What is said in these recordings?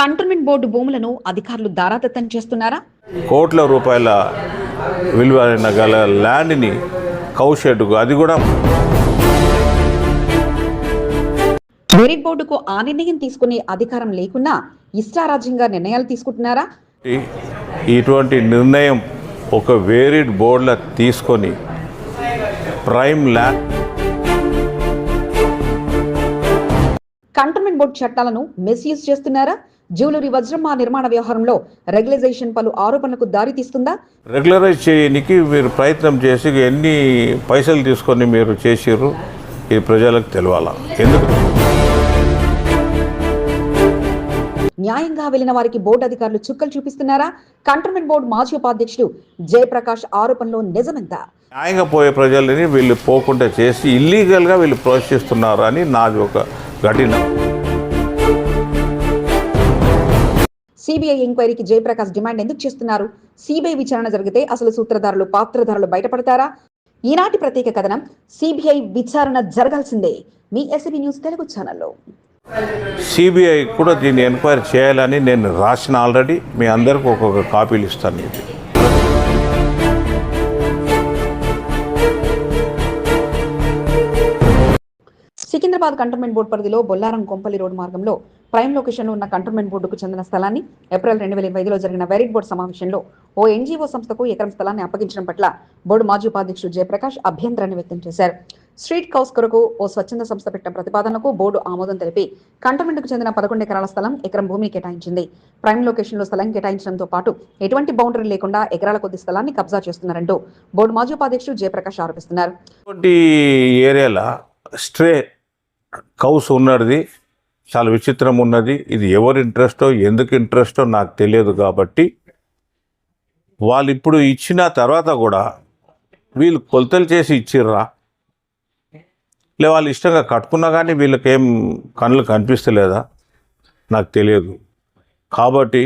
Cantonment board భూములను అధికారులు దారాదత్తం చేస్తున్నారా? కోట్ల రూపాయల విలువైన గల ల్యాండ్ని కౌషెడ్కు అది కూడా మెరిట్ బోర్డుకు ఆ నిర్ణయం తీసుకునే అధికారం లేకున్నా ఇష్టారాజ్యంగా నిర్ణయాలు తీసుకుంటున్నారా? ఇటువంటి నిర్ణయం ఒక వేరిడ్ బోర్డుల తీసుకొని ప్రైమ్ ల్యాండ్ కంటోన్మెంట్ బోర్డు చట్టాలను మిస్యూజ్ చేస్తున్నారా? జ్యువెలరీ వజ్రమ్మ నిర్మాణ వ్యవహారంలో రెగ్యులైజేషన్ పలు ఆరోపణలకు దారి తీస్తుందా? రెగ్యులరైజ్ చేయడానికి మీరు ప్రయత్నం చేసి ఎన్ని పైసలు తీసుకొని మీరు చేసిర్రు ఇది ప్రజలకు తెలవాలా? ఎందుకు? న్యాయంగా వెళ్ళిన వారికి బోర్డు అధికారులు చుక్కలు చూపిస్తున్నారా? కంటోన్మెంట్ బోర్డు మాజీ ఉపాధ్యక్షుడు జయప్రకాష్ ఆరోపణలో నిజమెంత? న్యాయంగా పోయే ప్రజలని వీళ్ళు పోకుండా చేసి ఇల్లీగల్గా వీళ్ళు ప్రోత్సహిస్తున్నారు అని నాది ఒక ఘటన సిబిఐ ఎంక్వైరీకి జయప్రకాష్ డిమాండ్ ఎందుకు చేస్తున్నారు? సిబిఐ విచారణ జరిగితే అసలు సూత్రధారులు పాత్రధారులు బయటపడతారా? ఈనాటి ప్రత్యేక కథనం సిబిఐ విచారణ జరగాల్సిందే. మీ ఎస్బీ న్యూస్ తెలుగు ఛానల్లో. సిబిఐ కూడా దీన్ని ఎంక్వైరీ చేయాలని నేను రాసిన ఆల్రెడీ మీ అందరికి ఒక్కొక్క కాపీలు ఇస్తాను ఇది సికింద్రాబాద్ కంటోన్మెంట్ బోర్డు పరిధిలో బొల్లారం కొంపల్లి రోడ్ మార్గంలో ప్రైమ్ లొకేషన్లో ఉన్న కంటోన్మెంట్ బోర్డుకు చెందిన స్థలాన్ని ఏప్రిల్ రెండు వేల ఇరవై ఐదులో జరిగిన వెరిట్ బోర్డు సమావేశంలో ఓ ఎన్జీఓ సంస్థకు ఎకరం స్థలాన్ని అప్పగించడం పట్ల బోర్డు మాజీ ఉపాధ్యక్షుడు జయప్రకాష్ అభ్యంతరాన్ని వ్యక్తం చేశారు. స్ట్రీట్ కౌస్ కొరకు ఓ స్వచ్ఛంద సంస్థ పెట్టిన ప్రతిపాదనకు బోర్డు ఆమోదం తెలిపి కంటోన్మెంట్కు చెందిన పదకొండు ఎకరాల స్థలం ఎకరం భూమిని కేటాయించింది. ప్రైమ్ లొకేషన్లో స్థలం కేటాయించడంతో పాటు ఎటువంటి బౌండరీ లేకుండా ఎకరాల కొద్ది స్థలాన్ని కబ్జా చేస్తున్నారంటూ బోర్డు మాజీ ఉపాధ్యక్షుడు జయప్రకాష్ ఆరోపిస్తున్నారు. ఏరియాలో స్ట్రే కౌస్ ఉన్నది. చాలా విచిత్రం ఉన్నది. ఇది ఎవరి ఇంట్రెస్టో ఎందుకు ఇంట్రెస్టో నాకు తెలియదు కాబట్టి వాళ్ళు ఇప్పుడు ఇచ్చిన తర్వాత కూడా వీళ్ళు కొలతలు చేసి ఇచ్చిర్రా? లే వాళ్ళు ఇష్టంగా కట్టుకున్నా కానీ వీళ్ళకేం కళ్ళు కనిపిస్తలేదా? నాకు తెలియదు. కాబట్టి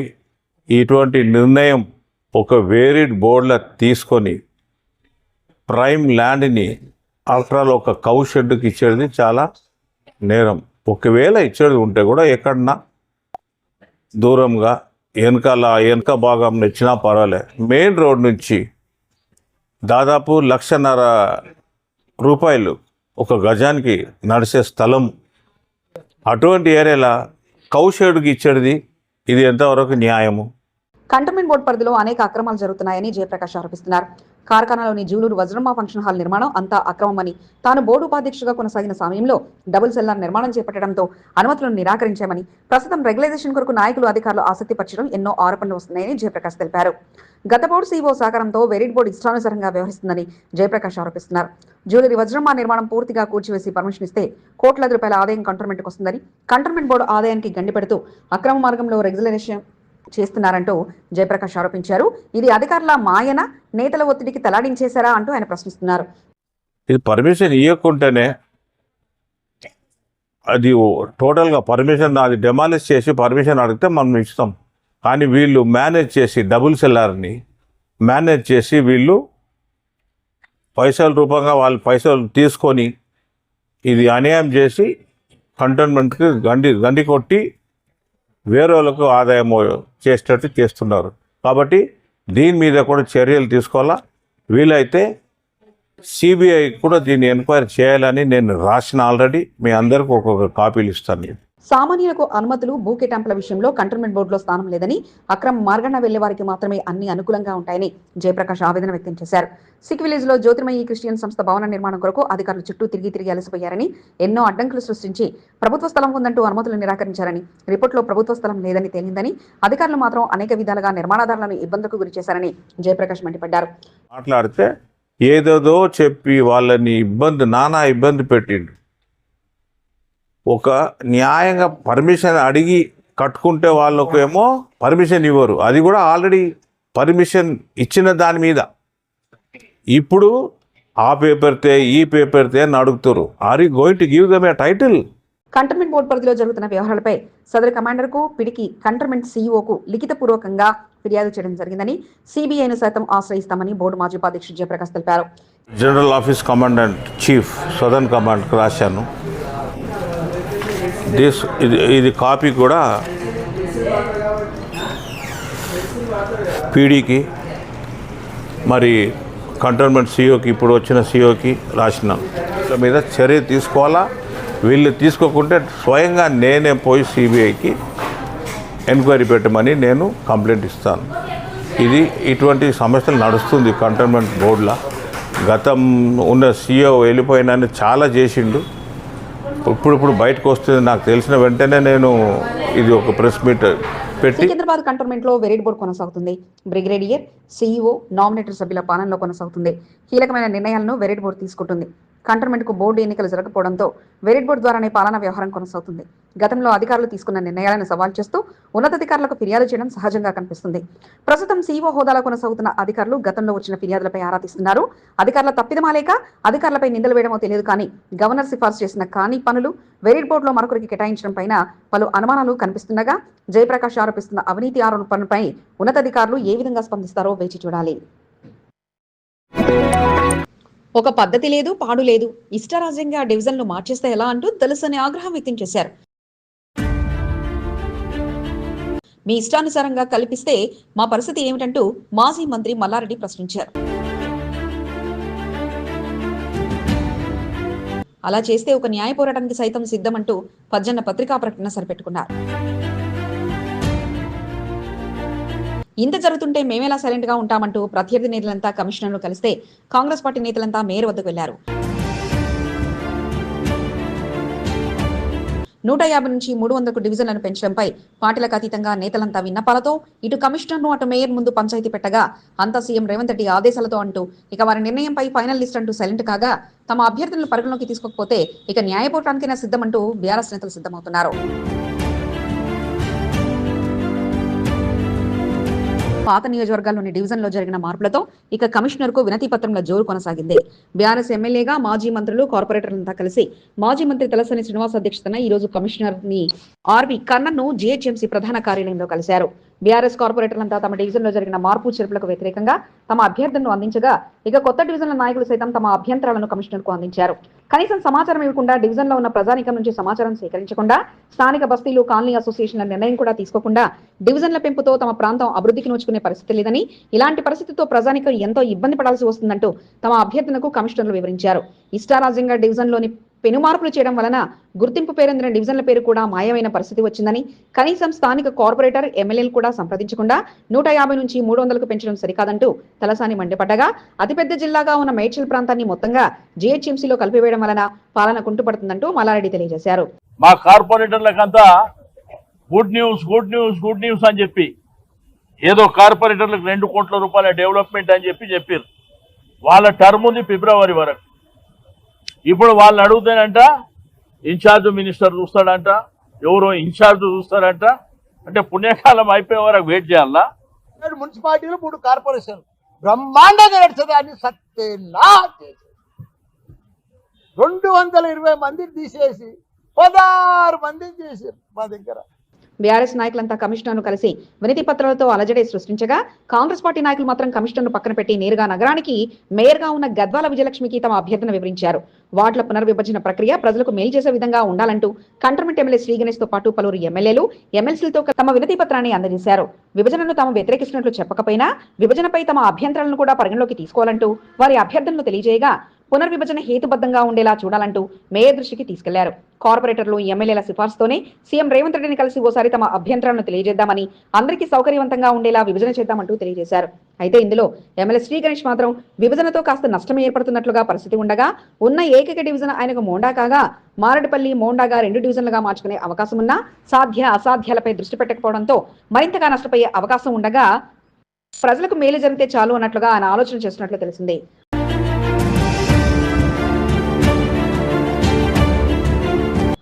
ఇటువంటి నిర్ణయం ఒక వేరిడ్ బోర్డులో తీసుకొని ప్రైమ్ ల్యాండ్ని ఆఫ్టర్ ఆల్ ఒక కౌ షెడ్కి ఇచ్చేది చాలా నేరం. ఒకవేళ ఇచ్చేది ఉంటే కూడా ఎక్కడన్నా దూరంగా వెనకాల వెనక భాగం ఇచ్చినా పర్వాలే. మెయిన్ రోడ్ నుంచి దాదాపు లక్షన్నర రూపాయలు ఒక గజానికి నడిచే స్థలం. అటువంటి ఏరియాలో కౌశేడుకి ఇచ్చేది ఇది ఎంతవరకు న్యాయము? కంటోన్మెంట్ బోర్డు పరిధిలో అనేక అక్రమాలు జరుగుతున్నాయని జయప్రకాష్ ఆరోపిస్తున్నారు. కార్ఖానాలోని జూలూరు వజ్రమ్మ ఫంక్షన్ హాల్ నిర్మాణం అంతా అక్రమమని తాను బోర్డు ఉపాధ్యక్షుగా కొనసాగిన సమయంలో డబుల్ సెల్లార్ నిర్మాణం చేపట్టడంతో అనుమతులను నిరాకరించామని ప్రస్తుతం రెగ్యులైజేషన్ కొరకు నాయకులు అధికారులు ఆసక్తి పరచడం ఎన్నో ఆరోపణలు వస్తున్నాయని జయప్రకాష్ తెలిపారు. గత బోర్డు సీఈఓ సహకారంతో వెరిట్ బోర్డు ఇష్టానుసారంగా వ్యవహరిస్తుందని జయప్రకాష్ ఆరోపిస్తున్నారు. జ్యువెలరీ వజ్రమ్మ నిర్మాణం పూర్తిగా కూర్చివేసి పర్మిషన్ ఇస్తే కోట్లాది రూపాయల ఆదాయం కంటోన్మెంట్కి వస్తుందని కంటోన్మెంట్ బోర్డు ఆదాయానికి గండిపెడుతూ అక్రమ మార్గంలో రెగ్యులరేషన్ చేస్తున్నారంటూ జయప్రకాష్ ఆరోపించారు. ఇది అధికారుల మాయన నేతల ఒత్తిడికి తలాడించేశారా అంటూ ఆయన ప్రశ్నిస్తున్నారు. ఇది పర్మిషన్ ఇవ్వకుంటేనే అది టోటల్గా పర్మిషన్ అది డెమాలిష్ చేసి పర్మిషన్ అడిగితే మనం ఇస్తాం. కానీ వీళ్ళు మేనేజ్ చేసి డబుల్ సెల్లార్ని మేనేజ్ చేసి వీళ్ళు పైసల రూపంగా వాళ్ళు పైసలు తీసుకొని ఇది అన్యాయం చేసి కంటోన్మెంట్కి గండి గండి కొట్టి వేరే వాళ్ళకు ఆదాయం చేసేటట్టు చేస్తున్నారు. కాబట్టి దీని మీద కూడా చర్యలు తీసుకోవాలా? వీలైతే సిబిఐ కూడా దీన్ని ఎంక్వైరీ చేయాలని నేను రాసిన ఆల్రెడీ మీ అందరికి ఒక్కొక్క కాపీలు ఇస్తాను. నేను సామాన్యులకు అనుమతులు భూ కేటాంపుల విషయంలో కంటోన్మెంట్ బోర్డులో స్థానం లేదని అక్రమ మార్గాన వెళ్ళే వారికి మాత్రమే అన్ని అనుకూలంగా ఉంటాయని జయప్రకాష్ ఆవేదన వ్యక్తం చేశారు. సిక్ విలేజ్లో జ్యోతిర్మయి క్రిస్టియన్ సంస్థ భవన నిర్మాణం కొరకు అధికారులు చుట్టూ తిరిగి తిరిగి అలసిపోయారని ఎన్నో అడ్డంకులు సృష్టించి ప్రభుత్వ స్థలం ఉందంటూ అనుమతులు నిరాకరించారని రిపోర్టులో ప్రభుత్వ స్థలం లేదని తేలిందని అధికారులు మాత్రం అనేక విధాలుగా నిర్మాణదారులను ఇబ్బందులకు గురి చేశారని జయప్రకాష్ మండిపడ్డారు. మాట్లాడితే ఏదేదో చెప్పి వాళ్ళని ఇబ్బంది నానా ఇబ్బంది పెట్టిండు ఒక న్యాయంగా పర్మిషన్ అడిగి కట్టుకుంటే వాళ్ళకు ఏమో పర్మిషన్ ఇవ్వరు. అది కూడా ఆల్రెడీ పర్మిషన్ ఇచ్చిన దాని మీద. ఇప్పుడు ఆ పేపర్తే ఈ పేపర్తే అని అడుగుతారు are you going to give them a title cantonment board పరిధిలో జరుగుతున్న వ్యవహారాలపై సదరు కమాండర్కు పిడికి కంటోన్మెంట్ సీఈఓకు లిఖితపూర్వకంగా ఫిర్యాదు చేయడం జరిగిందని సిబిఐను సైతం ఆశ్రయిస్తామని బోర్డు మాజీ ఉపాధ్యక్షుడు జయప్రకాష్ తెలిపారు. General office commandant chief southern కమాండ్కి రాశాను. దిస్ ఇది ఇది కాపీ కూడా పీడీకి మరి కంటోన్మెంట్ సీఓకి ఇప్పుడు వచ్చిన సీఓకి రాసిన. మీద చర్య తీసుకోవాలా? వీళ్ళు తీసుకోకుంటే స్వయంగా నేనే పోయి సిబిఐకి ఎంక్వైరీ పెట్టమని నేను కంప్లైంట్ ఇస్తాను. ఇది ఇటువంటి సమస్యలు నడుస్తుంది కంటోన్మెంట్ బోర్డులో. గతం ఉన్న సీఓ వెళ్ళిపోయినని చాలా చేసిండు. ఇప్పుడు ఇప్పుడు బయటకు వస్తుంది నాకు తెలిసిన వెంటనే నేను ఇది ఒక ప్రెస్ మీట్ పెట్టి సికింద్రాబాద్ కంటోన్మెంట్లో వెరైట్ బోర్డు కొనసాగుతుంది. బ్రిగేడియర్ సీఈఓ నామినేటర్ సభ్యుల పాలనలో కొనసాగుతుంది. కీలకమైన నిర్ణయాలను వెరైట్ బోర్డు తీసుకుంటుంది. కంటోన్మెంట్కు బోర్డు ఎన్నికలు జరగకపోవడంతో వెరిట్ బోర్డు ద్వారానే పాలనా వ్యవహారం కొనసాగుతుంది. గతంలో అధికారులు తీసుకున్న నిర్ణయాలను సవాల్ చేస్తూ ఉన్నతాధికారులకు ఫిర్యాదు చేయడం సహజంగా కనిపిస్తుంది. ప్రస్తుతం సీఓ హోదాలో కొనసాగుతున్న అధికారులు గతంలో వచ్చిన ఫిర్యాదులపై ఆరా తీస్తున్నారు. అధికారుల తప్పిదమాలేక అధికారులపై నిందలు వేయడమో తెలియదు కానీ గవర్నర్ సిఫార్సు చేసిన కానీ పనులు వెరిట్ బోర్డులో మరొకరికి కేటాయించడం పైన పలు అనుమానాలు కనిపిస్తుండగా జయప్రకాష్ ఆరోపిస్తున్న అవినీతి ఆరోపణలపై ఉన్నతాధికారులు ఏ విధంగా స్పందిస్తారో వేచి చూడాలి. ఒక పద్ధతి లేదు పాడు లేదు. ఇష్టరాజ్యంగా డివిజన్లు మార్చేస్తే ఎలా అంటూ తెలుసని ఆగ్రహం వ్యక్తం చేశారు. మీ ఇష్టానుసారంగా కల్పిస్తే మా పరిస్థితి ఏమిటంటూ మాజీ మంత్రి మల్లారెడ్డి ప్రశ్నించారు. అలా చేస్తే ఒక న్యాయ పోరాటానికి సైతం సిద్ధమంటూ పజ్జన్న పత్రికా ప్రకటన సరిపెట్టుకున్నారు. ఇంత జరుగుతుంటే మేమేలా సైలెంట్గా ఉంటామంటూ ప్రత్యర్థి నేతలంతా కమిషనర్ను కలిస్తే కాంగ్రెస్ పార్టీ నేతలంతా మేయర్ వద్దకు వెళ్ళారు నూట యాభై నుంచి మూడు వందలకు డివిజన్లను పెంచడంపై పార్టీలకు అతీతంగా నేతలంతా విన్నపాలతో ఇటు కమిషనర్ను అటు మేయర్ ముందు పంచాయతీ పెట్టగా అంతా సీఎం రేవంత్ రెడ్డి ఆదేశాలతో అంటూ ఇక వారి నిర్ణయంపై ఫైనల్ లిస్ట్ అంటూ సైలెంట్ కాగా తమ అభ్యర్థులను పరిగణలోకి తీసుకోకపోతే ఇక న్యాయపోవటానికైనా సిద్ధమంటూ బీఆర్ఎస్ నేతలు సిద్ధమవుతున్నారు. పాత నియోజకవర్గాల్లోని డివిజన్లో జరిగిన మార్పులతో ఇక కమిషనర్కు వినతి పత్రంలో జోరు కొనసాగింది. బీఆర్ఎస్ ఎమ్మెల్యేగా మాజీ మంత్రులు కార్పొరేటర్లంతా కలిసి మాజీ మంత్రి తలసాని శ్రీనివాస్ అధ్యక్షతన ఈ రోజు కమిషనర్ని ఆర్వి కన్నన్ను జీహెచ్ఎంసీ ప్రధాన కార్యాలయంలో కలిశారు. బీఆర్ఎస్ కార్పొరేటర్లంతా తమ డివిజన్లో జరిగిన మార్పు చేర్పులకు వ్యతిరేకంగా తమ అభ్యర్థులను అందించగా ఇక కొత్త డివిజన్ల నాయకులు సైతం తమ అభ్యంతరాలను కమిషనర్కు అందించారు. కనీసం సమాచారం ఇవ్వకుండా డివిజన్లో ఉన్న ప్రజానికం నుంచి సమాచారం సేకరించకుండా స్థానిక బస్తీలు కాలనీ అసోసియేషన్ల నిర్ణయం కూడా తీసుకోకుండా డివిజన్ల పెంపుతో తమ ప్రాంతం అభివృద్ధికి నోచుకునే పరిస్థితి లేదని ఇలాంటి పరిస్థితితో ప్రజానికం ఎంతో ఇబ్బంది పడాల్సి వస్తుందంటూ తమ అభ్యర్థనకు కమిషనర్లు వివరించారు. ఇష్టారాజ్యంగా డివిజన్లోని పెను మార్పులు చేయడం వలన గుర్తింపు పేరొందిన డివిజన్ల పేరు కూడా మాయమైన పరిస్థితి వచ్చిందని కనీసం స్థానిక కార్పొరేటర్ ఎమ్మెల్యేలు కూడా సంప్రదించకుండా నూట యాభై నుంచి మూడు వందలకు పెంచడం సరికాదంటూ తలసాని మండిపడ్డగా అతిపెద్ద జిల్లాగా ఉన్న మేడ్చల్ ప్రాంతాన్ని మొత్తంగా జీహెచ్ఎంసీలో కలిపివేయడం వలన పాలన కుంటుపడుతుందంటూ మల్లారెడ్డి తెలియజేశారు. మా కార్పొరేటర్లకంతా good news good news good news అని చెప్పి ఏదో కార్పొరేటర్లకు రెండు కోట్ల రూపాయల డెవలప్మెంట్ అని చెప్పి చెప్పారు వాళ్ళ టర్మ్ ఉంది ఫిబ్రవరి వరకు. ఇప్పుడు వాళ్ళని అడుగుతానంట ఇన్ఛార్జ్ మినిస్టర్ చూస్తాడంట ఎవరో ఇన్ఛార్జ్ చూస్తారంట. అంటే పుణ్యకాలం అయిపోయే వరకు వెయిట్ చేయాలా? మున్సిపాలిటీలు మూడు కార్పొరేషన్ బ్రహ్మాండంగా నడిచేదాన్ని సత్యనా చేసి రెండు వందల ఇరవై మందిని తీసేసి పదహారు మందిని చేసి మా దగ్గర. బీఆర్ఎస్ నాయకులంతా కమిషనర్ను కలిసి వినతి పత్రాలతో అలజడి సృష్టించగా కాంగ్రెస్ పార్టీ నాయకులు మాత్రం కమిషనర్ను పక్కన పెట్టి నేరుగా నగరానికి మేయర్గా ఉన్న గద్వాల విజయలక్ష్మికి తమ అభ్యర్థన వివరించారు. వార్డుల పునర్విభజన ప్రక్రియ ప్రజలకు మేలు చేసే విధంగా ఉండాలంటూ కంటర్మెంట్ ఎమ్మెల్యే శ్రీ గణేష్తో పాటు పలువురు ఎమ్మెల్యేలు ఎమ్మెల్సీలతో తమ వినతి పత్రాన్ని అందజేశారు. విభజనను తాము వ్యతిరేకిస్తున్నట్లు చెప్పకపోయినా విభజనపై తమ అభ్యంతరాలను కూడా పరిగణలోకి తీసుకోవాలంటూ వారి అభ్యర్థనలు తెలియజేయగా పునర్విభజన హేతుబద్ధంగా ఉండేలా చూడాలంటూ మేయర్ దృష్టికి తీసుకెళ్ళారు. కార్పొరేటర్లు ఎమ్మెల్యేల సిఫార్సుతోనే సీఎం రేవంత్ రెడ్డిని కలిసి ఓసారి తమ అభ్యంతరాలను తెలియజేద్దామని అందరికీ సౌకర్యవంతంగా ఉండేలా విభజన చేద్దామంటూ తెలియజేశారు. అయితే ఇందులో ఎమ్మెల్యే శ్రీ గణేష్ మాత్రం విభజనతో కాస్త నష్టం ఏర్పడుతున్నట్లుగా పరిస్థితి ఉండగా ఉన్న ఏకైక డివిజన్ ఆయనకు మోండా కాగా మారడిపల్లి మోండాగా రెండు డివిజన్లుగా మార్చుకునే అవకాశం ఉన్నా సాధ్య అసాధ్యాలపై దృష్టి పెట్టకపోవడంతో మరింతగా నష్టపోయే అవకాశం ఉండగా ప్రజలకు మేలు జరిగితే చాలు అన్నట్లుగా ఆయన ఆలోచన చేస్తున్నట్లు తెలిసింది.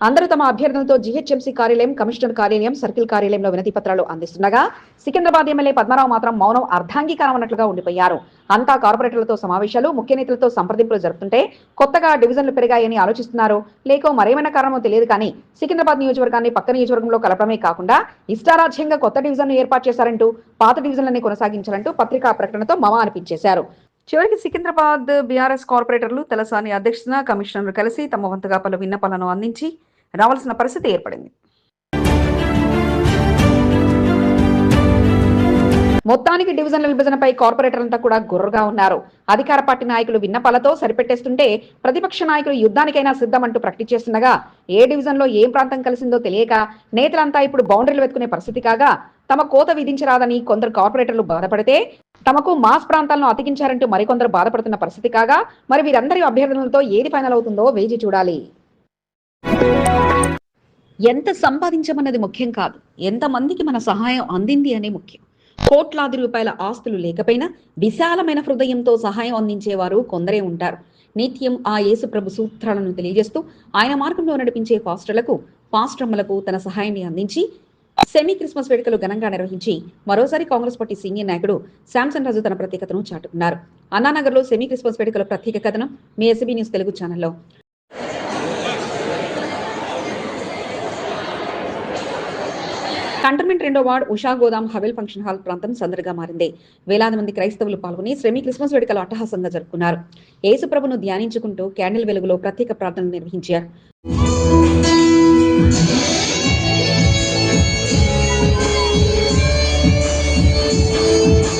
అందరూ తమ అభ్యర్థనలతో జీహెచ్ఎంసీ కార్యాలయం కమిషనర్ కార్యాలయం సర్కిల్ కార్యాలయంలో వినతి పత్రాలు అందిస్తుండగా సికింద్రాబాద్ ఎమ్మెల్యే పద్మారావు మాత్రం మౌనం అర్ధాంగీకారం అన్నట్లుగా ఉండిపోయారు. అంతా కార్పొరేటర్లతో సమావేశాలు ముఖ్య నేతలతో సంప్రదింపులు జరుపుతుంటే కొత్తగా డివిజన్లు పెరిగాయని ఆలోచిస్తున్నారు. లేకో మరేమైనా కారణమో తెలియదు కానీ సికింద్రాబాద్ నియోజకవర్గాన్ని పక్క నియోజకవర్గంలో కలపడమే కాకుండా ఇష్టారాజ్యంగా కొత్త డివిజన్ ఏర్పాటు చేశారంటూ పాత డివిజన్లని కొనసాగించాలంటూ పత్రికా ప్రకటనతో మమ అనిపించేశారు. చివరికి సికింద్రాబాద్ బీఆర్ఎస్ కార్పొరేటర్లు తెలసాని అధ్యక్షున కమిషనర్ కలిసి తమ వంతుగా పలు విన్నపాలను అందించి రావాల్సిన పరిస్థితి ఏర్పడింది. మొత్తానికి డివిజన్ల విభజనపై కార్పొరేటర్లంతా కూడా గుర్రగా ఉన్నారు. అధికార పార్టీ నాయకులు విన్నపాలతో సరిపెట్టేస్తుంటే ప్రతిపక్ష నాయకులు యుద్ధానికైనా సిద్ధమంటూ ప్రకటించేస్తుండగా ఏ డివిజన్లో ఏం ప్రాంతం కలిసిందో తెలియక నేతలంతా ఇప్పుడు బౌండరీలు వెతుకునే పరిస్థితి కాగా తమ కోత విధించరాదని కొందరు కార్పొరేటర్లు బాధపడితే తమకు మాస్ ప్రాంతాలను అతికించారంటూ మరికొందరు బాధపడుతున్న పరిస్థితి కాగా మరి వీరందరి అభ్యర్థనలతో ఏది ఫైనల్ అవుతుందో వేచి చూడాలి. ఎంత సంపాదించమన్నది ముఖ్యం కాదు. ఎంత మందికి మన సహాయం అందింది అనే ముఖ్యం. కోట్లాది రూపాయల ఆస్తులు లేకపోయినా విశాలమైన హృదయంతో సహాయం అందించేవారు కొందరే ఉంటారు. నిత్యం ఆ యేసు ప్రభు సూత్రాలను తెలియజేస్తూ ఆయన మార్గంలో నడిపించే పాస్టర్లకు పాస్టర్మలకు తన సహాయాన్ని అందించి సెమీ క్రిస్మస్ వేడుకలు ఘనంగా నిర్వహించి మరోసారి కాంగ్రెస్ పార్టీ సీనియర్ నాయకుడు శాంసన్ రాజు తన ప్రత్యేకతను చాటుకున్నారు. అన్నానగర్లో సెమీ క్రిస్మస్ వేడుకల ప్రత్యేక కథనం మీ ఎస్బీ న్యూస్ తెలుగు ఛానల్లో. కంటర్మెంట్ రెండో వార్డ్ ఉషా గోదాం హవెల్ ఫంక్షన్ హాల్ ప్రాంతం సందడిగా మారింది. వేలాది మంది క్రైస్తవులు పాల్గొని శ్రమి క్రిస్మస్ వేడుకలు అట్టహాసంగా జరుపుకున్నారు. యేసుప్రభును ధ్యానించుకుంటూ క్యాండిల్ వెలుగులో ప్రత్యేక ప్రార్థనలు నిర్వహించారు.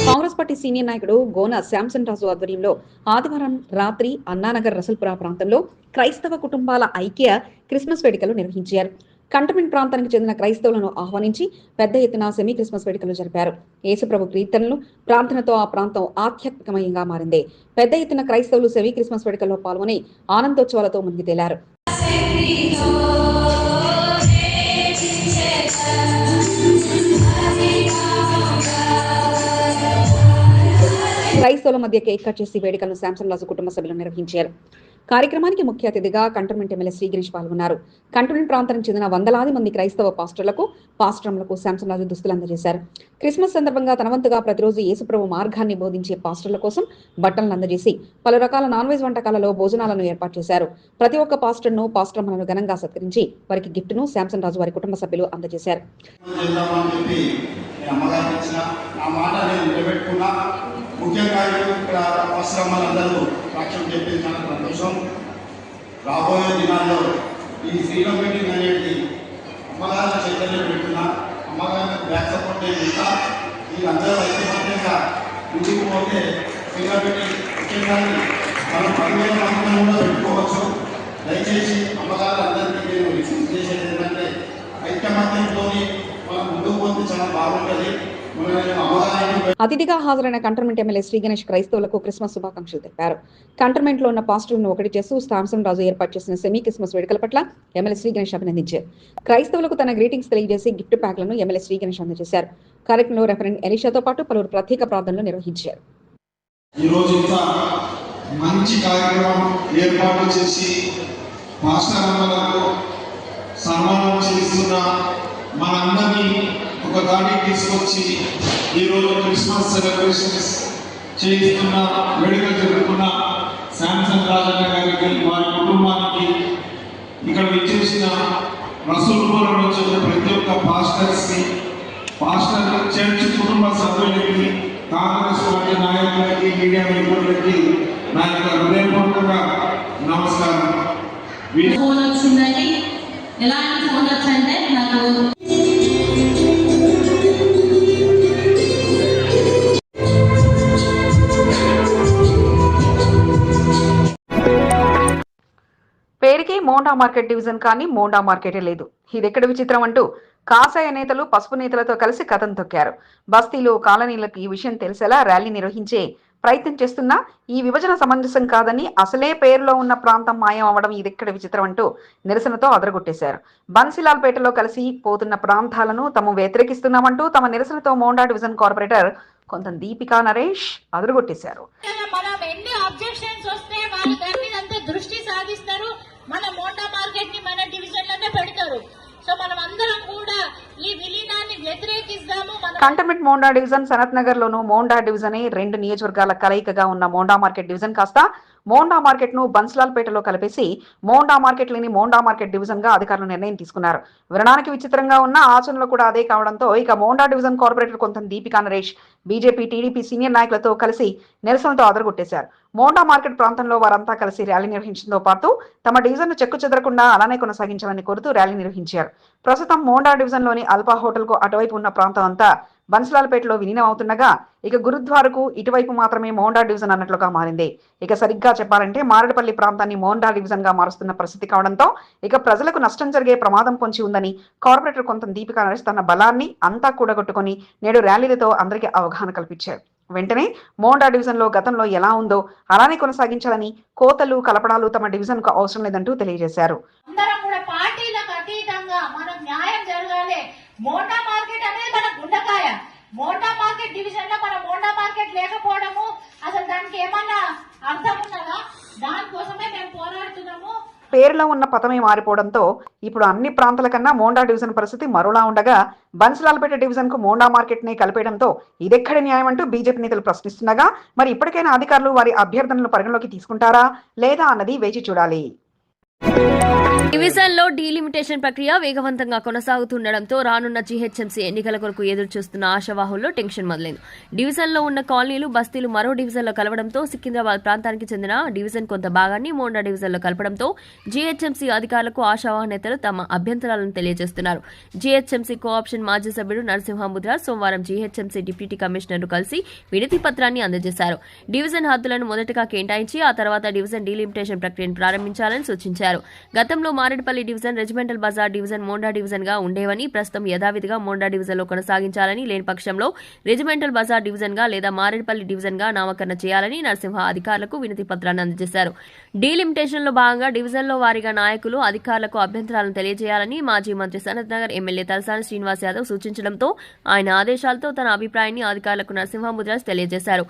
కాంగ్రెస్ పార్టీ సీనియర్ నాయకుడు గోన శాంసన్ రాజు ఆధ్వర్యంలో ఆదివారం రాత్రి అన్నానగర్ రసల్పుర ప్రాంతంలో క్రైస్తవ కుటుంబాల ఐక్య క్రిస్మస్ వేడుకలు నిర్వహించారు. కంటమెంట్ ప్రాంతానికి చెందిన క్రైస్తవులను ఆహ్వానించి పెద్ద ఎత్తున సెమీ క్రిస్మస్ వేడుకలు జరిపారు. యేసుప్రభు కీర్తనలు ప్రార్థనతో ఆ ప్రాంతం ఆధ్యాత్మికమయంగా మారింది. పెద్ద ఎత్తున క్రైస్తవులు సెమీ క్రిస్మస్ వేడుకల్లో పాల్గొని ఆనందోత్సవాలతో ముందుకు తేలారు. క్రైస్తవుల మధ్య కేక్ కట్ చేసి వేడుకలను శాంసన్ రాజు కుటుంబ సభ్యులు నిర్వహించారు. కార్యక్రమానికి ముఖ్య అతిథిగా కంటోన్మెంట్ ఎమ్మెల్యే శ్రీ గిరీష్ పాల్గొన్నారు. కంటోన్మెంట్ ప్రాంతానికి చెందిన వందలాది మంది క్రైస్తవ పాస్టర్లకు పాస్టర్లకు శాంసంరాజు దుస్తులు అందజేశారు. క్రిస్మస్ సందర్భంగా తనవంతుగా ప్రతిరోజు యేసుప్రభు మార్గాన్ని బోధించే పాస్టర్ల కోసం బట్టలను అందజేసి పలు రకాల నాన్ వెజ్ వంటకాలలో భోజనాలను ఏర్పాటు చేశారు. ప్రతి ఒక్క పాస్టర్ను పాస్టర్లను ఘనంగా సత్కరించి వారికి గిఫ్ట్ను శాంసన్ రాజు వారి కుటుంబ సభ్యులు అందజేశారు. ముఖ్యంగా ఇప్పుడు ఇక్కడ సాక్ష్యం చెప్పింది నాకు సంతోషం. రాబోయే దినాల్లో ఈ ఫ్రీడమ్ మీటింగ్ అనేది అమ్మగారి చైతన్యం పెట్టుకున్నా అమ్మగారిని బ్యాక్ సపోర్ట్ నేను ఉంటా వీళ్ళందరూ ఐక్యమత్యంగా ముందుకు పోతే ఫ్రీడమ్ మీటింగ్ ముఖ్యంగా మనం పదివేల మందిని కూడా పెట్టుకోవచ్చు. దయచేసి అమ్మగారు అందరికీ నేను రిక్వెస్ట్ చేసేది ఏంటంటే ఐక్యమత్యంతో అతిథిగా హాజరైన కంటోన్మెంట్ ఎమ్మెల్యే శ్రీ గణేష్ క్రైస్తవులకు క్రిస్మస్ శుభాకాంక్షలు తెలిపారు. కంటోన్మెంట్లో ఉన్న పాస్టర్లను ఒకటి చేస్తూ సాంసన్ రాజు ఏర్పాటు చేసిన సెమీ క్రిస్మస్ వేడుకల పట్ల ఎమ్మెల్యే శ్రీ గణేష్ అభినందించారు. క్రైస్తవులకు తన గ్రీటింగ్స్ తెలియజేసి గిఫ్ట్ ప్యాక్లను ఎమ్మెల్యే శ్రీ గణేష్ అందజేశారు. కార్యక్రమంలో రెఫరెంట్ ఎలిషాతో పాటు పలువురు ప్రత్యేక ప్రార్థనలు నిర్వహించారు. మంచి కార్యక్రమం ఏర్పాటు చేసి మాస్టర్ సన్మానం చేస్తున్న మనందరినీ ఒక దాడి తీసుకొచ్చి ఈరోజు క్రిస్మస్ సెలబ్రేషన్స్ చేస్తున్న వేడుక జరుపుకున్న శాంసంగ్ రాజన్న గారికి వారి కుటుంబానికి ఇక్కడ విచ్చేసిన రసూల్పురం నుంచి వచ్చిన ప్రతి ఒక్క పాస్టర్స్కి పాస్టర్ చర్చ్ కుటుంబ సభ్యులకి కాంగ్రెస్ పార్టీ నాయకులకి మీడియా మిత్రులకి నా యొక్క హృదయపూర్వక నమస్కారం. ఎలాంటి ఫోన్ నాకు మోండా మార్కెట్ డివిజన్ కానీ మోండా మార్కెటే లేదు. ఇదెక్కడ విచిత్రం అంటూ కాసాయ నేతలు పసుపు నేతలతో కలిసి కథం తొక్కారు. బస్తీలు కాలనీలకు ఈ విషయం తెలిసేలా ర్యాలీ నిర్వహించే ప్రయత్నం చేస్తున్నా. ఈ విభజన సమంజసం కాదని అసలే పేరులో ఉన్న ప్రాంతం మాయం అవ్వడం ఇదెక్కడ విచిత్రం అంటూ నిరసనతో అదరగొట్టేశారు. బన్సిలాల్పేటలో కలిసి పోతున్న ప్రాంతాలను తాము వ్యతిరేకిస్తున్నామంటూ తమ నిరసనతో మోండా డివిజన్ కార్పొరేటర్ కొంత దీపికా నరేష్ అదరగొట్టేశారు. దృష్టి సాధిస్తారు. మన మోటా మార్కెట్ని మన పెడతారు. సో మనం అందరం కంటమెంట్ మోండా డివిజన్ సనత్ నగర్ లోను మోండా డివిజన్ రెండు నియోజకవర్గాల కలయికగా ఉన్న మోండా మార్కెట్ డివిజన్ కాస్త మోండా మార్కెట్ను బన్స్లాల్పేటలో కలిపేసి మోండా మార్కెట్ లేని మోండా మార్కెట్ డివిజన్గా అధికారులు నిర్ణయం తీసుకున్నారు. వినడానికి విచిత్రంగా ఉన్న ఆచరణలో కూడా అదే కావడంతో ఇక మోండా డివిజన్ కార్పొరేటర్ కొంత Deepika Naresh BJP TDP senior నాయకులతో కలిసి నిరసనతో అదరగొట్టేశారు. మోండా మార్కెట్ ప్రాంతంలో వారంతా కలిసి ర్యాలీ నిర్వహించడంతో పాటు తమ డివిజన్ను చెక్కు చెదరకుండా అలానే కొనసాగించాలని కోరుతూ ర్యాలీ నిర్వహించారు. ప్రస్తుతం మోండా డివిజన్లోని అల్పా హోటల్కు అటువైపు ఉన్న ప్రాంతం అంతా బన్స్లాల్పేటలో విలీనం అవుతుండగా ఇక గురుద్వారకు ఇటువైపు మాత్రమే మోండా డివిజన్ అన్నట్లుగా మారింది. ఇక సరిగ్గా చెప్పాలంటే మారేడుపల్లి ప్రాంతాన్ని మోండా డివిజన్గా మారుస్తున్న పరిస్థితి కావడంతో ఇక ప్రజలకు నష్టం జరిగే ప్రమాదం పొంచి ఉందని కార్పొరేటర్ కొంత దీపిక నరేష్ తన బలాన్ని అంతా కూడగొట్టుకొని నేడు ర్యాలీలతో అందరికీ అవగాహన కల్పించారు. వెంటనే మోండా డివిజన్లో గతంలో ఎలా ఉందో అలానే కొనసాగించాలని కోతలు కలపడాలు తమ డివిజన్కు అవసరం లేదంటూ తెలియజేశారు. అందరం కూడా పార్టీలకు అతీతంగా న్యాయం జరగాలి. మోండా మార్కెట్ అనేది మన గుండకాయ మోండా మార్కెట్ డివిజన్లో మన మోండా మార్కెట్ లేకపోవడము అసలు దానికి ఏమన్నా అర్థం ఉన్నదా? దానికోసమే మేము పోరాడుతున్నాము. పేరులో ఉన్న పదమే మారిపోవడంతో ఇప్పుడు అన్ని ప్రాంతాల కన్నా మోండా డివిజన్ పరిస్థితి మరోలా ఉండగా బన్సులాల్పేట డివిజన్కు మోండా మార్కెట్ని కలిపేయడంతో ఇదెక్కడ న్యాయం అంటూ బీజేపీ నేతలు ప్రశ్నిస్తుండగా మరి ఇప్పటికైనా అధికారులు వారి అభ్యర్థనలు పరిగణలోకి తీసుకుంటారా లేదా అన్నది వేచి చూడాలి. డివిజన్లో డీలిమిటేషన్ ప్రక్రియ వేగవంతంగా కొనసాగుతుండటంతో రానున్న జీహెచ్ఎంసీ ఎన్నికల కొరకు ఎదురు చూస్తున్న ఆశావాహుల్లో టెన్షన్ మొదలైంది. డివిజన్లో ఉన్న కాలనీలు బస్తీలు మరో డివిజన్లో కలవడంతో సికింద్రాబాద్ ప్రాంతానికి చెందిన డివిజన్ కొంత భాగాన్ని మోండా డివిజన్లో కలపడంతో జీహెచ్ఎంసీ అధికారులకు ఆశావాహ నేతలు తమ అభ్యంతరాలను తెలియజేస్తున్నారు. జీహెచ్ఎంసీ కోఆప్షన్ మాజీ సభ్యుడు నరసింహముద్ర సోమవారం జీహెచ్ఎంసీ డిప్యూటీ కమిషనర్ను కలిసి వినతి పత్రాన్ని అందజేశారు. డివిజన్ హద్దులను మొదటగా కేటాయించి ఆ తర్వాత డివిజన్ డీలిమిటేషన్ ప్రక్రియను ప్రారంభించాలని సూచించారు. గతంలో Marredpally division regimental bazaar division Monda డివిజన్గా ఉండేవని ప్రస్తుతం యథావిధిగా మోండా డివిజన్లో కొనసాగించాలని లేని పక్షంలో రెజిమెంటల్ బజార్ డివిజన్గా లేదా మారేడుపల్లి డివిజన్గా నామకరణ చేయాలని నరసింహ అధికారులకు వినతి పత్రాన్ని అందజేశారు. డీలిమిటేషన్లో భాగంగా డివిజన్లో వారిగా వారీగా నాయకులు అధికారులకు అభ్యంతరాలను తెలియజేయాలని మాజీ మంత్రి సనత్ నగర్ ఎమ్మెల్యే తలసాని శ్రీనివాస్ యాదవ్ సూచించడంతో ఆయన ఆదేశాలతో తన అభిప్రాయాన్ని అధికారులకు నరసింహ ముద్రాజ్ తెలియజేశారు.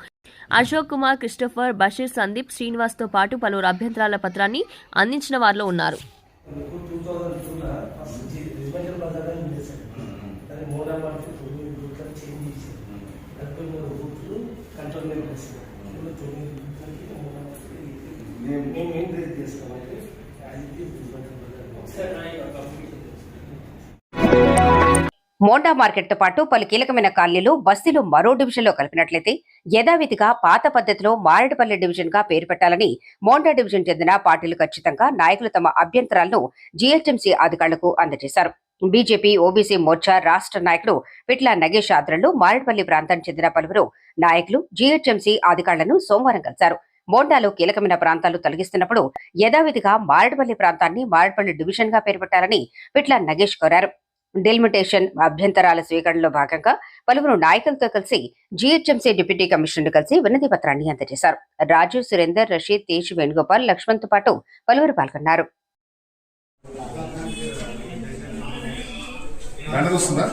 అశోక్ కుమార్ క్రిస్టోఫర్ బషీర్ సందీప్ శ్రీనివాస్తో పాటు పలువురు అభ్యంతరాల పత్రాన్ని అందించిన వారిలో ఉన్నారు. టూ థౌజండ్ టూలో ఫస్ట్ రిజిమెంటల్ బజార్ అని ఉండేసారు కానీ మోడా మార్కెట్ తొమ్మిది బూత్లు చేంజ్ చేశారు. నలభై మూడు బూత్లు కంట్రోల్మెంట్ చేశారు తొమ్మిది బూత్లకి మోడా మేము ఏం రేట్ చేస్తామంటే అది రిజిమెంటల్ బజార్ ఒకసారి మోండా మార్కెట్తో పాటు పలు కీలకమైన కాలనీలు బస్తీలు మరో డివిజన్లో కలిపినట్లయితే యథావిధిగా పాత పద్ధతిలో మారేడుపల్లి డివిజన్గా పేరు పెట్టాలని మోండా డివిజన్ చెందిన పార్టీలు ఖచ్చితంగా నాయకులు తమ అభ్యంతరాలను జీహెచ్ఎంసీ అధికారులకు అందజేశారు. బీజేపీ ఓబీసీ మోర్చా రాష్ట్ర నాయకుడు పిట్ల నగేష్ ఆధ్వర్యంలో మారేడుపల్లి ప్రాంతానికి చెందిన పలువురు నాయకులు జీహెచ్ఎంసీ అధికారులను సోమవారం కలిశారు. మోండాలో కీలకమైన ప్రాంతాలు తొలగిస్తున్నప్పుడు యథావిధిగా మారేడుపల్లి ప్రాంతాన్ని మారేడుపల్లి డివిజన్గా పేరు పెట్టాలని పిట్ల నగేష్ కోరారు. డెలిమిటేషన్ అభ్యంతరాల స్వీకరణలో భాగంగా పలువురు నాయకులతో కలిసి జీహెచ్ఎంసీ డిప్యూటీ కమిషనర్ కలిసి వినతి పత్రాన్ని అందజేశారు. రాజు సురేందర్ రషీద్ తేజ్ వేణుగోపాల్ లక్ష్మణ్తో పాటు పలువురు పాల్గొన్నారు. వస్తుందా?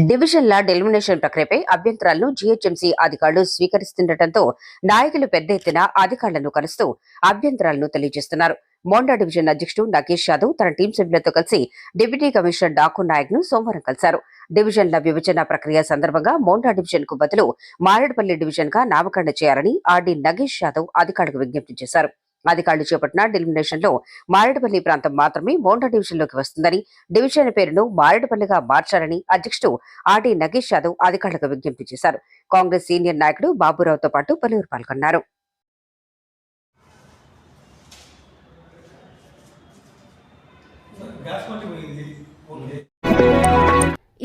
డివిజన్ల డెలిమినేషన్ ప్రక్రియపై అభ్యంతరాలను జీహెచ్ఎంసీ అధికారులు స్వీకరిస్తుండటంతో నాయకులు పెద్ద ఎత్తున అధికారులను కలుస్తూ అభ్యంతరాలను తెలియజేస్తున్నారు. మోండా డివిజన్ అధ్యక్షుడు నగేష్ యాదవ్ తన టీం సభ్యులతో కలిసి డిప్యూటీ కమిషనర్ డాకు నాయక్ను సోమవారం కలిశారు. డివిజన్ల విభజన ప్రక్రియ సందర్భంగా మోండా డివిజన్కు బదులు మారేడుపల్లి డివిజన్గా నామకరణ చేయాలని ఆర్డీ నగేష్ యాదవ్ అధికారులకు విజ్ఞప్తి చేశారు. అధికారులు చేపట్టిన డిలిమినేషన్లో మారేడుపల్లి ప్రాంతం మాత్రమే మోండా డివిజన్లోకి వస్తుందని డివిజన్ పేరును మారేడుపల్లిగా మార్చాలని అధ్యక్షుడు ఆర్డీ నగేష్ యాదవ్ అధికారులకు విజ్ఞప్తి చేశారు. కాంగ్రెస్ సీనియర్ నాయకుడు బాబురావుతో పాటు పలువురు పాల్గొన్నారు.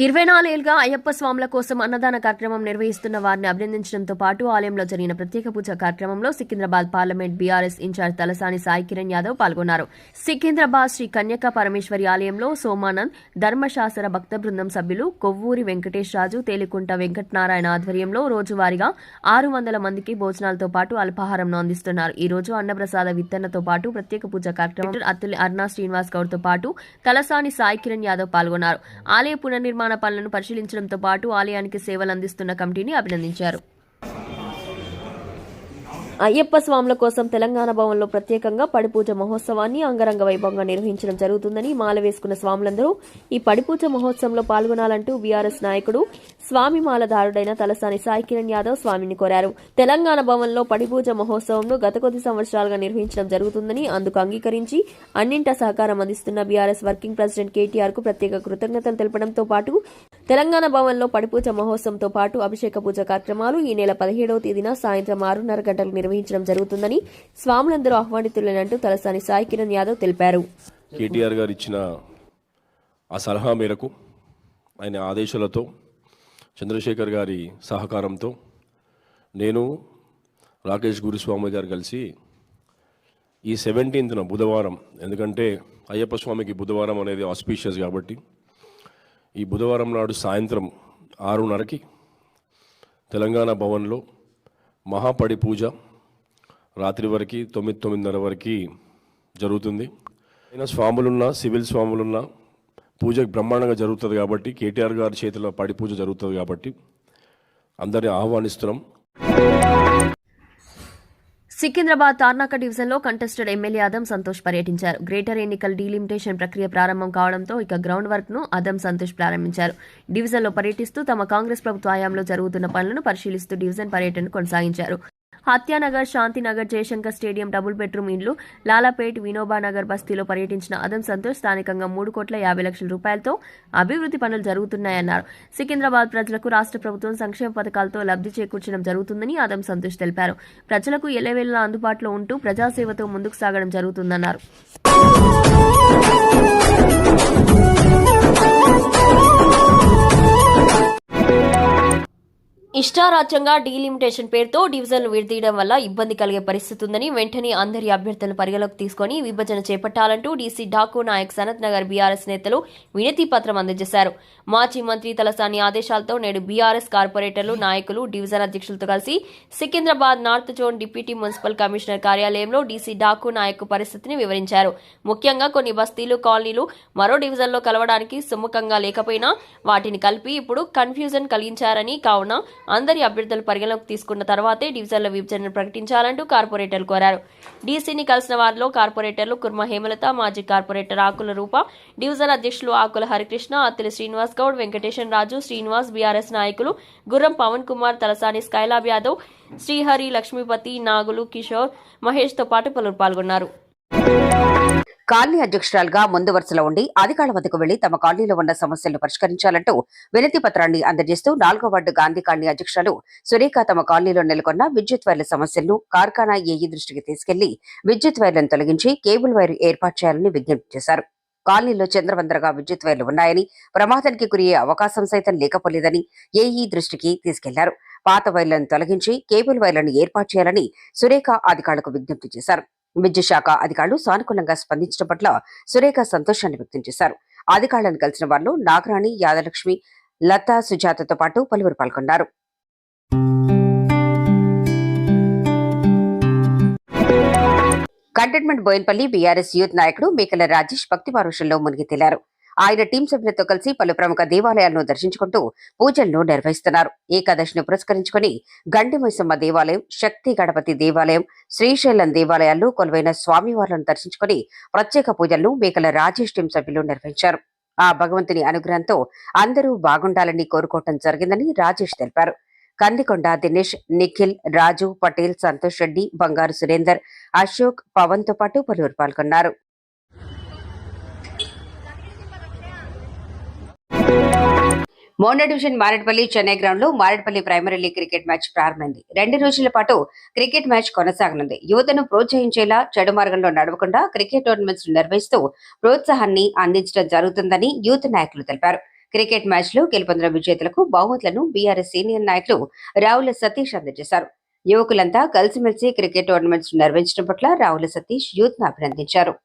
ఇరవై నాలుగేళ్ళుగా అయ్యప్ప స్వాముల కోసం అన్నదాన కార్యక్రమం నిర్వహిస్తున్న వారిని అభినందించడంతో పాటు ఆలయంలో జరిగిన ప్రత్యేక పూజ కార్యక్రమంలో Secunderabad parliament BRS incharge Talasani Sai Kiran Yadav పాల్గొన్నారు. సికింద్రాబాద్ శ్రీ కన్యకా పరమేశ్వరి ఆలయంలో సోమానంద్ ధర్మశాస్త్ర భక్త బృందం సభ్యులు కొవ్వూరి వెంకటేష్ రాజు తేలికుంట వెంకటనారాయణ ఆధ్వర్యంలో రోజువారీగా ఆరు వందల మందికి భోజనాలతో పాటు అల్పాహారంను అందిస్తున్నారు. ఈ రోజు అన్నప్రసాద విత్తనతో పాటు ప్రత్యేక పూజ కార్యక్రమంలో అత్తులి అర్నా శ్రీనివాస్ గౌడ్తో పాటు తలసాని సాయి కిరణ్ యాదవ్ పాల్గొన్నారు. ఆలయ పునర్నిర్మాణ పనులను పరిశీలించడంతో పాటు ఆలయానికి సేవలు అందిస్తున్న కమిటీని అభినందించారు. అయ్యప్ప స్వాముల కోసం తెలంగాణ భవన్లో ప్రత్యేకంగా పడిపూజ మహోత్సవాన్ని అంగరంగ వైభవంగా నిర్వహించడం జరుగుతుందని మాల వేసుకున్న స్వాములందరూ ఈ పడిపూజ మహోత్సవంలో పాల్గొనాలంటూ బీఆర్ఎస్ నాయకుడు స్వామి మాలధారుడైన తలసాని సాయి కిరణ్ యాదవ్ స్వామిని కోరారు. తెలంగాణ భవన్లో పడిపూజ మహోత్సవంను గత కొద్ది సంవత్సరాలుగా నిర్వహించడం జరుగుతుందని అందుకు అంగీకరించి అన్నింట సహకారం అందిస్తున్న బీఆర్ఎస్ వర్కింగ్ ప్రెసిడెంట్ కేటీఆర్కు ప్రత్యేక కృతజ్ఞతలు తెలపడంతో పాటు తెలంగాణ భవన్లో పడిపూజ మహోత్సవంతో పాటు అభిషేక పూజ కార్యక్రమాలు ఈ నెల పదిహేడవ తేదీన సాయంత్రం ఆరున్నర గంటలకు నిర్వహించడం జరుగుతుందని స్వాములందరూ ఆహ్వానితులనంటూ తలసాని సాయి కిరణ్ యాదవ్ తెలిపారు. కేటీఆర్ గారు ఇచ్చిన ఆ సలహా మేరకు ఆయన ఆదేశాలతో చంద్రశేఖర్ గారి సహకారంతో నేను రాకేష్ గురుస్వామి గారు కలిసి ఈ సెవెంటీన్త్న బుధవారం ఎందుకంటే అయ్యప్ప స్వామికి బుధవారం అనేది ఆస్పీషియస్ కాబట్టి ఈ బుధవారం నాడు సాయంత్రం ఆరున్నరకి తెలంగాణ భవన్లో మహాపడి పూజ రాత్రి వరకు తొమ్మిది తొమ్మిదిన్నర వరకు జరుగుతుంది. అయినా స్వాములున్నా సివిల్ స్వాములున్నా పూజ బ్రహ్మాండంగా జరుగుతుంది కాబట్టి కేటీఆర్ గారి చేతిలో పడి పూజ జరుగుతుంది కాబట్టి అందరిని ఆహ్వానిస్తున్నాం. సికింద్రాబాద్ తార్నాక డివిజన్లో కంటెస్టెడ్ ఎమ్మెల్యే అదం సంతోష్ పర్యటించారు. గ్రేటర్ ఎన్నికల డీలిమిటేషన్ ప్రక్రియ ప్రారంభం కావడంతో ఇక గ్రౌండ్ వర్క్ను అదం సంతోష్ ప్రారంభించారు. డివిజన్లో పర్యటిస్తూ తమ కాంగ్రెస్ ప్రభుత్వ హయాంలో జరుగుతున్న పనులను పరిశీలిస్తూ డివిజన్ పర్యటన కొనసాగించారు. Hatyanagar Shantinagar Jayashankar stadium double bedroom ఇండ్లు లాలాపేట్ వినోబా నగర్ బస్తీలో పర్యటించిన అదం సంతోష్ స్థానికంగా మూడు కోట్ల యాభై లక్షల రూపాయలతో అభివృద్ధి పనులు జరుగుతున్నాయన్నారు. సికింద్రాబాద్ ప్రజలకు రాష్ట్ర ప్రభుత్వం సంక్షేమ పథకాలతో లబ్ధి చేకూర్చడం జరుగుతుందని అదం సంతోష్ తెలిపారు. ప్రజలకు ఎల్లవేళలా అందుబాటులో ఉంటూ ప్రజాసేవతో ముందుకు సాగడం జరుగుతుందన్నారు. ఇష్టారాజ్యంగా డీలిమిటేషన్ పేరుతో డివిజన్లు విడదీయడం వల్ల ఇబ్బంది కలిగే పరిస్థితి ఉందని వెంటనే అందరి అభ్యర్థులను పరిగణలోకి తీసుకొని విభజన చేపట్టాలంటూ డీసీ డాకు నాయక్ సనత్ నగర్ బీఆర్ఎస్ నేతలు వినతి పత్రం అందజేశారు. మాజీ మంత్రి తలసాని ఆదేశాలతో నేడు బీఆర్ఎస్ కార్పొరేటర్లు నాయకులు డివిజన్ అధ్యక్షులతో కలిసి Secunderabad north zone deputy municipal commissioner కార్యాలయంలో డీసీ డాకు నాయక్ పరిస్థితిని వివరించారు. ముఖ్యంగా కొన్ని బస్తీలు కాలనీలు మరో డివిజన్లో కలవడానికి సుముఖంగా లేకపోయినా వాటిని కలిపి ఇప్పుడు కన్ఫ్యూజన్ కలిగించారని కావున అందరి అభ్యర్థులు పరిగణలోకి తీసుకున్న తర్వాతే డివిజన్ల విభజనను ప్రకటించాలంటూ కార్పొరేటర్లు కోరారు. డీసీని కలిసిన వారిలో కార్పొరేటర్లు కుర్మ హేమలత మాజీ కార్పొరేటర్ ఆకుల రూప డివిజన్ అధ్యక్షులు ఆకుల హరికృష్ణ అత్తిలి శ్రీనివాస్ గౌడ్ వెంకటేశన్ రాజు శ్రీనివాస్ బీఆర్ఎస్ నాయకులు గుర్రం పవన్ కుమార్ తలసాని స్కైలాబ్ యాదవ్ శ్రీహరి లక్ష్మీపతి నాగులు కిషోర్ మహేష్తో పాటు పలువురు పాల్గొన్నారు. కాలనీ అధ్యక్షురాలుగా ముందు వరుసలో ఉండి అధికారుల వద్దకు వెళ్ళి తమ కాలనీలో ఉన్న సమస్యలను పరిష్కరించాలంటూ వినతి పత్రాన్ని అందజేస్తూ నాలుగో వార్డు గాంధీ కాలనీ అధ్యక్షురాలు సురేఖ తమ కాలనీలో నెలకొన్న విద్యుత్ వైర్ల సమస్యలను కార్ఖానా ఏఈ దృష్టికి తీసుకెళ్ళి విద్యుత్ వైర్లను తొలగించి కేబుల్ వైర్ ఏర్పాటు చేయాలని విజ్ఞప్తి చేశారు. కాలనీలో చంద్రవందరగా విద్యుత్ వైర్లు ఉన్నాయని ప్రమాదానికి గురయ్యే అవకాశం సైతం లేకపోలేదని ఏఈ దృష్టికి తీసుకెళ్ళారు. పాత వైర్లను తొలగించి కేబుల్ వైర్లను ఏర్పాటు చేయాలని సురేఖ అధికారులకు విజ్ఞప్తి చేశారు. విద్యుత్ శాఖ అధికారులు సానుకూలంగా స్పందించడం పట్ల సురేఖ సంతోషాన్ని వ్యక్తం చేశారు. అధికారులను కలిసిన వారిలో నాగరాణి యాదలక్ష్మి లతా సుజాతతో పాటు పలువురు పాల్గొన్నారు. కంటైన్మెంట్ బోయిన్పల్లి బీఆర్ఎస్ యూత్ నాయకుడు మేకల రాజేష్ భక్తి పారుషంలో మునిగి తేలారు. ఆయన టీం సభ్యులతో కలిసి పలు ప్రముఖ దేవాలయాలను దర్శించుకుంటూ పూజలను నిర్వహిస్తున్నారు. ఏకాదశిని పురస్కరించుకుని గండిమైసమ్మ దేవాలయం శక్తి గణపతి దేవాలయం శ్రీశైలం దేవాలయాల్లో కొలువైన స్వామివార్లను దర్శించుకుని ప్రత్యేక పూజలను మేకల రాజేష్ టీం సభ్యులు నిర్వహించారు. ఆ భగవంతుని అనుగ్రహంతో అందరూ బాగుండాలని కోరుకోవటం జరిగిందని రాజేష్ తెలిపారు. కందికొండ దినేష్ నిఖిల్ రాజు పటేల్ సంతోష్ రెడ్డి బంగారు సురేందర్ అశోక్ పవన్తో పాటు పలువురు పాల్గొన్నారు. మోండా డివిజన్ మారేడ్పల్లి చెన్నై గ్రౌండ్లో Marredpally primary league cricket match ప్రారంభమైంది. రెండు రోజుల పాటు క్రికెట్ మ్యాచ్ కొనసాగనుంది. యువతను ప్రోత్సహించేలా చెడు మార్గంలో నడవకుండా క్రికెట్ టోర్నమెంట్స్ నిర్వహిస్తూ ప్రోత్సాహాన్ని అందించడం జరుగుతుందని యూత్ నాయకులు తెలిపారు. క్రికెట్ మ్యాచ్లో గెలుపొందిన విజేతలకు బహుమతులను బీఆర్ఎస్ సీనియర్ నాయకులు రావుల సతీష్ అందజేశారు. యువకులంతా కలిసిమెలిసి క్రికెట్ టోర్నమెంట్స్ నిర్వహించడం పట్ల రావుల సతీష్ యూత్ను అభినందించారు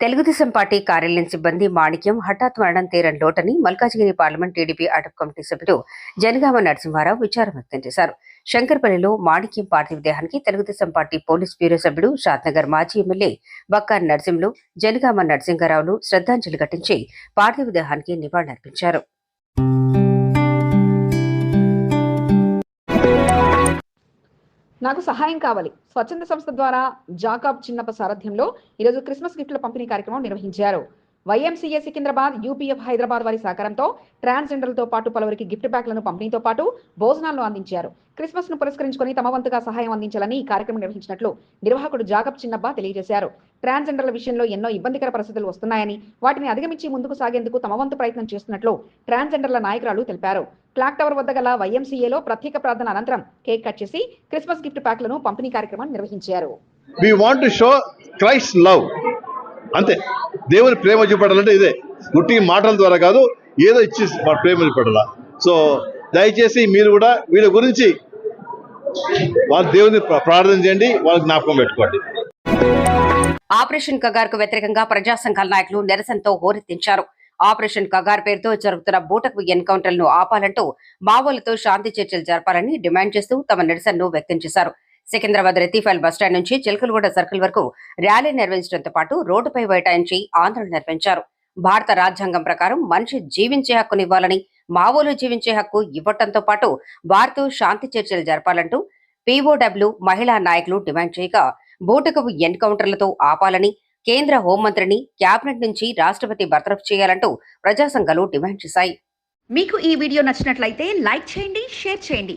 తెలుగుదేశం పార్టీ కార్యాలయం సిబ్బంది మాణిక్యం హఠాత్ మరణం తీరం లోటని మల్కాజిగిరి పార్లమెంట్ టీడీపీ అటక్ కమిటీ సభ్యుడు జనగామ నరసింహారావు విచారం వ్యక్తం చేశారు. శంకర్పల్లిలో మాణిక్యం పార్థివ దేహానికి తెలుగుదేశం పార్టీ పోలీస్ బ్యూరో సభ్యుడు షాద్నగర్ మాజీ ఎమ్మెల్యే బక్కాన్ నరసింహులు జనగామ నరసింహారావులు శ్రద్ధాంజలి ఘటించి పార్థివ దేహానికి నివాళులర్పించారు నాకు సహాయం కావాలి. స్వచ్ఛంద సంస్థ ద్వారా జాకాబ్ చిన్నప్ప సారథ్యంలో ఈరోజు క్రిస్మస్ గిఫ్ట్ల పంపిణీ కార్యక్రమం నిర్వహించారు. వైఎంసీఏ సికింద్రాబాద్ యూపీఎఫ్ హైదరాబాద్ వారి సహకారంతో ట్రాన్స్జెండర్లతో పాటు పలువురికి గిఫ్ట్ బ్యాగ్లను పంపిణీతో పాటు భోజనాలను అందించారు. క్రిస్మస్ను పురస్కరించుకొని తమ వంతుగా సహాయం అందించాలని ఈ కార్యక్రమం నిర్వహించినట్లు నిర్వాహకుడు జాగబ్ చిన్నబ్బ తెలియజేశారు. ట్రాన్స్జెండర్ల విషయంలో ఎన్నో ఇబ్బందికర పరిస్థితులు వస్తున్నాయని వాటిని అధిగమించి ముందుకు సాగేందుకు తమ వంతు ప్రయత్నం చేస్తున్నట్లు ట్రాన్స్జెండర్ల నాయకురాలు తెలిపారు. క్లాక్ టవర్ వద్ద గల వైఎంసీఏలో ప్రత్యేక ప్రార్థన అనంతరం కేక్ కట్ చేసి క్రిస్మస్ గిఫ్ట్ ప్యాక్లను పంపిణీ కార్యక్రమాన్ని నిర్వహించారు. వి వాంట్ టు అంతే. దేవుని ప్రేమ చూపెట్టాలంటే ఇదే. గుట్టి మాటల ద్వారా కాదు ఏదో ఇచ్చి ప్రేమ చూపెట్టాల సో దయచేసి మీరు కూడా వీళ్ళ గురించి వాళ్ళ దేవుని ప్రార్థన చేయండి వాళ్ళకి జ్ఞాపకం పెట్టుకోండి. ఆపరేషన్ కగార్కు వ్యతిరేకంగా ప్రజా సంఘాల నాయకులు నిరసనతో హోరెత్తించారు. ఆపరేషన్ కగార్ పేరుతో జరుగుతున్న బూటకు ఎన్కౌంటర్లను ఆపాలంటూ మావోలతో శాంతి చర్చలు జరపాలని డిమాండ్ చేస్తూ తమ నిరసనను వ్యక్తం చేశారు. సికింద్రాబాద్ రెత్తిఫైల్ బస్టాండ్ నుంచి చిలకలగూడ సర్కిల్ వరకు ర్యాలీ నిర్వహించడంతో పాటు రోడ్డుపై బైఠాయించి ఆందోళన నిర్వహించారు. భారత రాజ్యాంగం ప్రకారం మనిషి జీవించే హక్కునివ్వాలని మావోలు జీవించే హక్కు ఇవ్వటంతో పాటు వారితో శాంతి చర్చలు జరపాలంటూ పీఓడబ్ల్యూ మహిళా నాయకులు డిమాండ్ చేయగా బూటకపు ఎన్కౌంటర్లతో ఆపాలని కేంద్ర హోంమంత్రిని కేబినెట్ నుంచి రాష్ట్రపతి బర్తరఫ్ చేయాలంటూ ప్రజాసంఘాలు డిమాండ్ చేశాయి. మీకు ఈ వీడియో నచ్చినట్లయితే లైక్ చేయండి షేర్ చేయండి.